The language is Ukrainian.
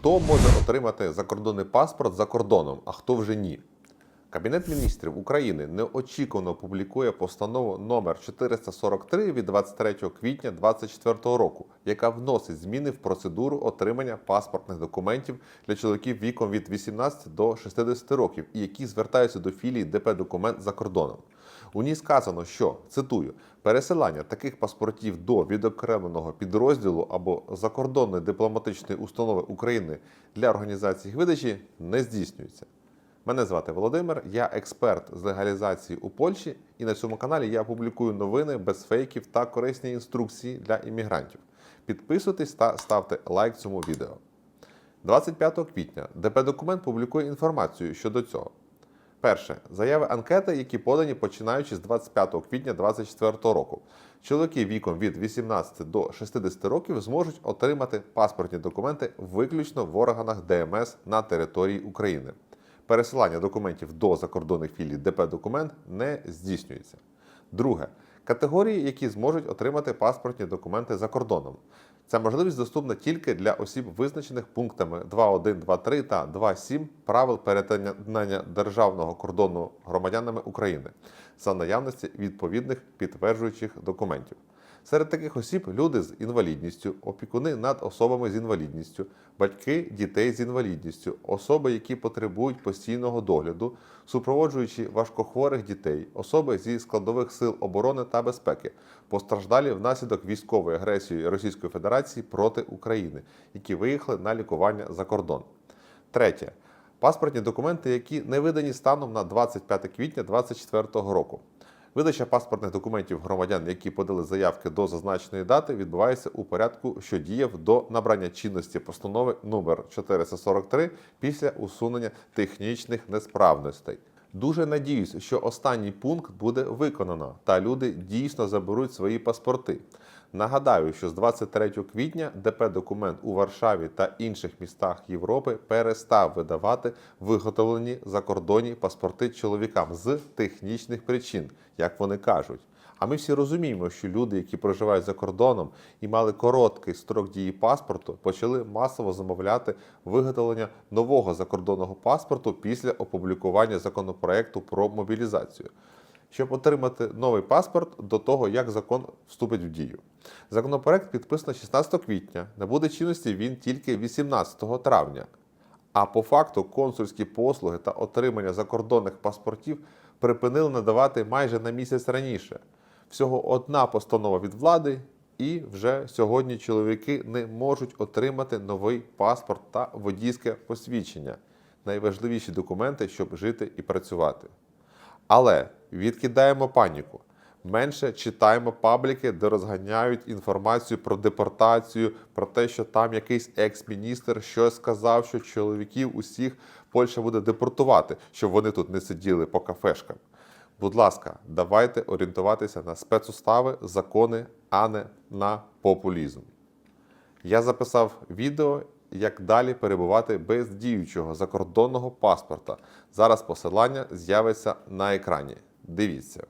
Хто може отримати закордонний паспорт за кордоном, а хто вже ні? Кабінет міністрів України неочікувано публікує постанову номер 443 від 23 квітня 2024 року, яка вносить зміни в процедуру отримання паспортних документів для чоловіків віком від 18 до 60 років і які звертаються до філії ДП документ за кордоном. У ній сказано, що цитую пересилання таких паспортів до відокремленого підрозділу або закордонної дипломатичної установи України для організації їх видачі не здійснюється. Мене звати Володимир, я експерт з легалізації у Польщі, і на цьому каналі я публікую новини без фейків та корисні інструкції для іммігрантів. Підписуйтесь та ставте лайк цьому відео. 25 квітня ДП Документ публікує інформацію щодо цього. Перше заяви анкети, які подані починаючи з 25 квітня 2024 року. Чоловіки віком від 18 до 60 років зможуть отримати паспортні документи виключно в органах ДМС на території України. Пересилання документів до закордонних філій ДП Документ не здійснюється. Друге категорії, які зможуть отримати паспортні документи за кордоном. Ця можливість доступна тільки для осіб, визначених пунктами 2.1, 2.3 та 2.7 правил перетинання державного кордону громадянами України за наявності відповідних підтверджуючих документів. Серед таких осіб люди з інвалідністю, опікуни над особами з інвалідністю, батьки дітей з інвалідністю, особи, які потребують постійного догляду, супроводжуючи важкохворих дітей, особи зі складових сил оборони та безпеки, постраждалі внаслідок військової агресії Російської Федерації проти України, які виїхали на лікування за кордон. Третє. Паспортні документи, які не видані станом на 25 квітня 2024 року. Видача паспортних документів громадян, які подали заявки до зазначеної дати, відбувається у порядку, що діяв до набрання чинності постанови номер 443 після усунення технічних несправностей. Дуже надіюсь, що останній пункт буде виконано, та люди дійсно заберуть свої паспорти. Нагадаю, що з 23 квітня ДП документ у Варшаві та інших містах Європи перестав видавати виготовлені закордонні паспорти чоловікам з технічних причин, як вони кажуть. А ми всі розуміємо, що люди, які проживають за кордоном і мали короткий строк дії паспорту, почали масово замовляти виготовлення нового закордонного паспорту після опублікування законопроекту про мобілізацію. Щоб отримати новий паспорт до того, як закон вступить в дію. Законопроект підписано 16 квітня, набуде чинності він тільки 18 травня. А по факту консульські послуги та отримання закордонних паспортів припинили надавати майже на місяць раніше. Всього одна постанова від влади, і вже сьогодні чоловіки не можуть отримати новий паспорт та водійське посвідчення найважливіші документи, щоб жити і працювати. Але відкидаємо паніку. Менше читаємо пабліки, де розганяють інформацію про депортацію, про те, що там якийсь екс-міністр щось сказав, що чоловіків усіх Польща буде депортувати, щоб вони тут не сиділи по кафешкам. Будь ласка, давайте орієнтуватися на спецустави, закони, а не на популізм. Я записав відео, як далі перебувати без діючого закордонного паспорта. Зараз посилання з'явиться на екрані. Дивіться.